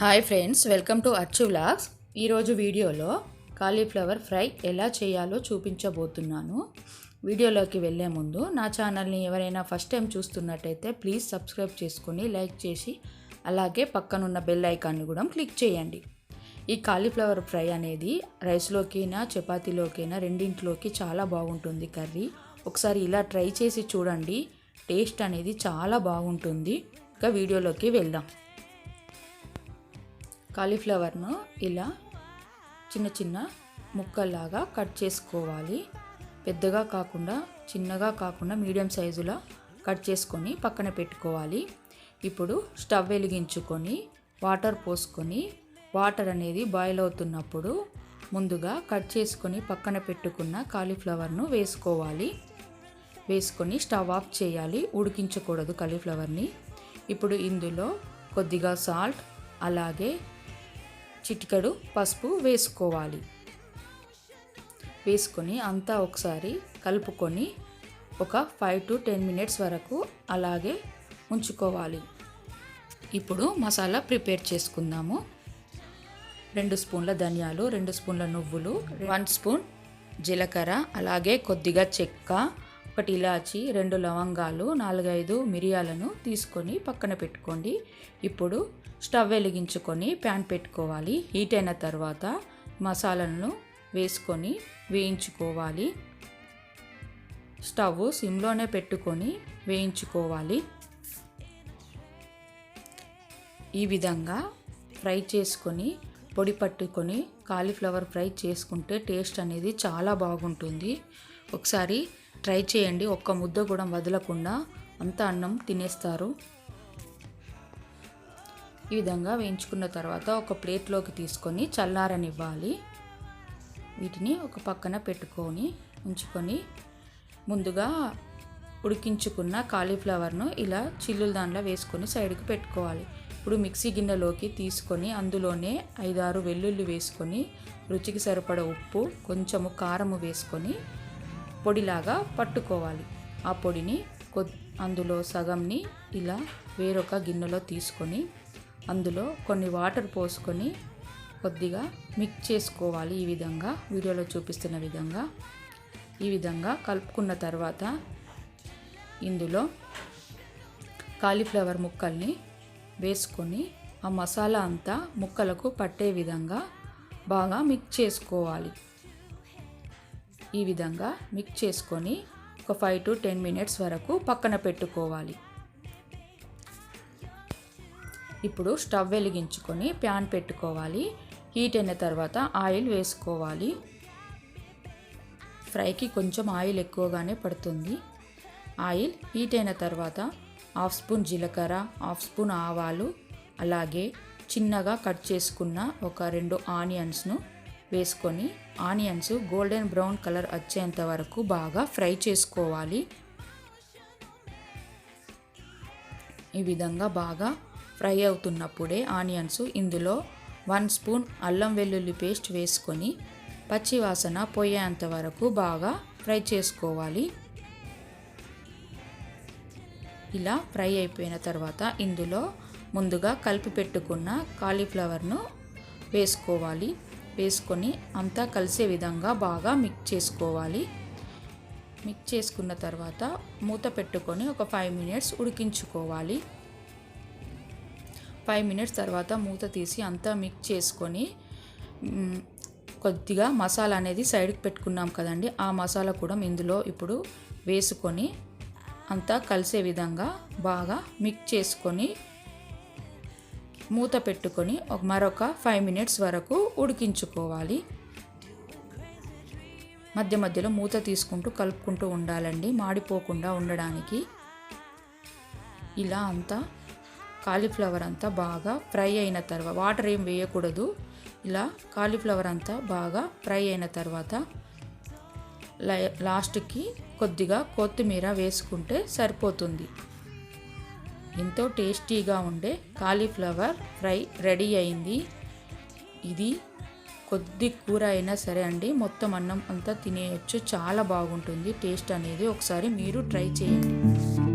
Hi friends welcome to Achchu vlogs. ఈరోజు వీడియోలో cauliflower fry ఎలా చేయాలో చూపించబోతున్నాను. వీడియోలోకి వెళ్ళే ముందు నా ఛానల్ని ఎవరైనా ఫస్ట్ టైం చూస్తున్నట్టయితే ప్లీజ్ సబ్స్క్రైబ్ చేసుకొని లైక్ చేసి అలాగే పక్కనున్న బెల్ ఐకాన్ని కూడా క్లిక్ చేయండి. ఈ కాలీఫ్లవర్ ఫ్రై అనేది రైస్లోకైనా చపాతీలోకైనా రెండింటిలోకి చాలా బాగుంటుంది కర్రీ. ఒకసారి ఇలా ట్రై చేసి చూడండి టేస్ట్ అనేది చాలా బాగుంటుంది. ఇక వీడియోలోకి వెళ్దాం. కాలీఫ్లవర్ను ఇలా చిన్న చిన్న ముక్కల్లాగా కట్ చేసుకోవాలి. పెద్దగా కాకుండా చిన్నగా కాకుండా మీడియం సైజులో కట్ చేసుకొని పక్కన పెట్టుకోవాలి. ఇప్పుడు స్టవ్ వెలిగించుకొని వాటర్ పోసుకొని వాటర్ అనేది బాయిల్ అవుతున్నప్పుడు ముందుగా కట్ చేసుకొని పక్కన పెట్టుకున్న కాలీఫ్లవర్ను వేసుకోవాలి. వేసుకొని స్టవ్ ఆఫ్ చేయాలి. ఉడికించకూడదు కాలీఫ్లవర్ని. ఇప్పుడు ఇందులో కొద్దిగా సాల్ట్ అలాగే చిటికెడు పసుపు వేసుకోవాలి. వేసుకొని అంతా ఒకసారి కలుపుకొని ఒక ఫైవ్ టు టెన్ మినిట్స్ వరకు అలాగే ఉంచుకోవాలి. ఇప్పుడు మసాలా ప్రిపేర్ చేసుకుందాము. రెండు స్పూన్ల ధనియాలు రెండు స్పూన్ల నువ్వులు వన్ స్పూన్ జీలకర్ర అలాగే కొద్దిగా చెక్క ఒకటి ఇలాచి రెండు లవంగాలు నాలుగైదు మిరియాలను తీసుకొని పక్కన పెట్టుకోండి. ఇప్పుడు స్టవ్ వెలిగించుకొని ప్యాన్ పెట్టుకోవాలి. హీట్ అయిన తర్వాత మసాలాలను వేసుకొని వేయించుకోవాలి. స్టవ్ సిమ్లోనే పెట్టుకొని వేయించుకోవాలి. ఈ విధంగా ఫ్రై చేసుకొని పొడి పట్టుకొని కాలీఫ్లవర్ ఫ్రై చేసుకుంటే టేస్ట్ అనేది చాలా బాగుంటుంది. ఒకసారి ట్రై చేయండి. ఒక్క ముద్ద కూడా వదలకుండా అంత అన్నం తినేస్తారు. ఈ విధంగా వేయించుకున్న తర్వాత ఒక ప్లేట్లోకి తీసుకొని చల్లారనివ్వాలి. వీటిని ఒక పక్కన పెట్టుకొని ఉంచుకొని ముందుగా ఉడికించుకున్న కాలీఫ్లవర్ను ఇలా చిల్లుల దాంట్లో వేసుకొని సైడ్కి పెట్టుకోవాలి. ఇప్పుడు మిక్సీ గిన్నెలోకి తీసుకొని అందులోనే ఐదారు వెల్లుల్లి వేసుకొని రుచికి సరిపడ ఉప్పు కొంచెము కారము వేసుకొని పొడిలాగా పట్టుకోవాలి. ఆ పొడిని కొ అందులో సగంని ఇలా వేరొక గిన్నెలో తీసుకొని అందులో కొన్ని వాటర్ పోసుకొని కొద్దిగా మిక్స్ చేసుకోవాలి ఈ విధంగా. వీడియోలో చూపిస్తున్న విధంగా. ఈ విధంగా కలుపుకున్న తర్వాత ఇందులో కాలీఫ్లవర్ ముక్కల్ని వేసుకొని ఆ మసాలా అంతా ముక్కలకు పట్టే విధంగా బాగా మిక్స్ చేసుకోవాలి. ఈ విధంగా మిక్స్ చేసుకొని ఒక ఫైవ్ టు టెన్ మినిట్స్ వరకు పక్కన పెట్టుకోవాలి. ఇప్పుడు స్టవ్ వెలిగించుకొని ప్యాన్ పెట్టుకోవాలి. హీట్ అయిన తర్వాత ఆయిల్ వేసుకోవాలి. ఫ్రైకి కొంచెం ఆయిల్ ఎక్కువగానే పడుతుంది. ఆయిల్ హీట్ అయిన తర్వాత హాఫ్ స్పూన్ జీలకర్ర హాఫ్ స్పూన్ ఆవాలు అలాగే చిన్నగా కట్ చేసుకున్న ఒక రెండు ఆనియన్స్ను వేసుకొని ఆనియన్స్ గోల్డెన్ బ్రౌన్ కలర్ వచ్చేంత వరకు బాగా ఫ్రై చేసుకోవాలి. ఈ విధంగా బాగా ఫ్రై అవుతున్నప్పుడే ఆనియన్స్ ఇందులో వన్ స్పూన్ అల్లం వెల్లుల్లి పేస్ట్ వేసుకొని పచ్చివాసన పోయేంత వరకు బాగా ఫ్రై చేసుకోవాలి. ఇలా ఫ్రై అయిపోయిన తర్వాత ఇందులో ముందుగా కలిపి పెట్టుకున్న కాలీఫ్లవర్ను వేసుకోవాలి. వేసుకొని అంతా కలిసే విధంగా బాగా మిక్స్ చేసుకోవాలి. మిక్స్ చేసుకున్న తర్వాత మూత పెట్టుకొని ఒక ఫైవ్ మినిట్స్ ఉడికించుకోవాలి. ఫైవ్ మినిట్స్ తర్వాత మూత తీసి అంతా మిక్స్ చేసుకొని కొద్దిగా మసాలా అనేది సైడ్కి పెట్టుకున్నాం కదండి. ఆ మసాలా కూడా ఇందులో ఇప్పుడు వేసుకొని అంతా కలిసే విధంగా బాగా మిక్స్ చేసుకొని మూత పెట్టుకొని ఒక మరొక ఫైవ్ మినిట్స్ వరకు ఉడికించుకోవాలి. మధ్య మధ్యలో మూత తీసుకుంటూ కలుపుకుంటూ ఉండాలండి మాడిపోకుండా ఉండడానికి. ఇలా అంతా కాలీఫ్లవర్ అంతా బాగా ఫ్రై అయిన తర్వాత వాటర్ ఏం వేయకూడదు. ఇలా కాలీఫ్లవర్ అంతా బాగా ఫ్రై అయిన తర్వాత లాస్ట్కి కొద్దిగా కొత్తిమీర వేసుకుంటే సరిపోతుంది. ఎంతో టేస్టీగా ఉండే కాలీఫ్లవర్ ఫ్రై రెడీ అయింది. ఇది కొద్ది కూర అయినా సరే అండి మొత్తం అన్నం అంతా తినేయచ్చు. చాలా బాగుంటుంది టేస్ట్ అనేది. ఒకసారి మీరు ట్రై చేయండి.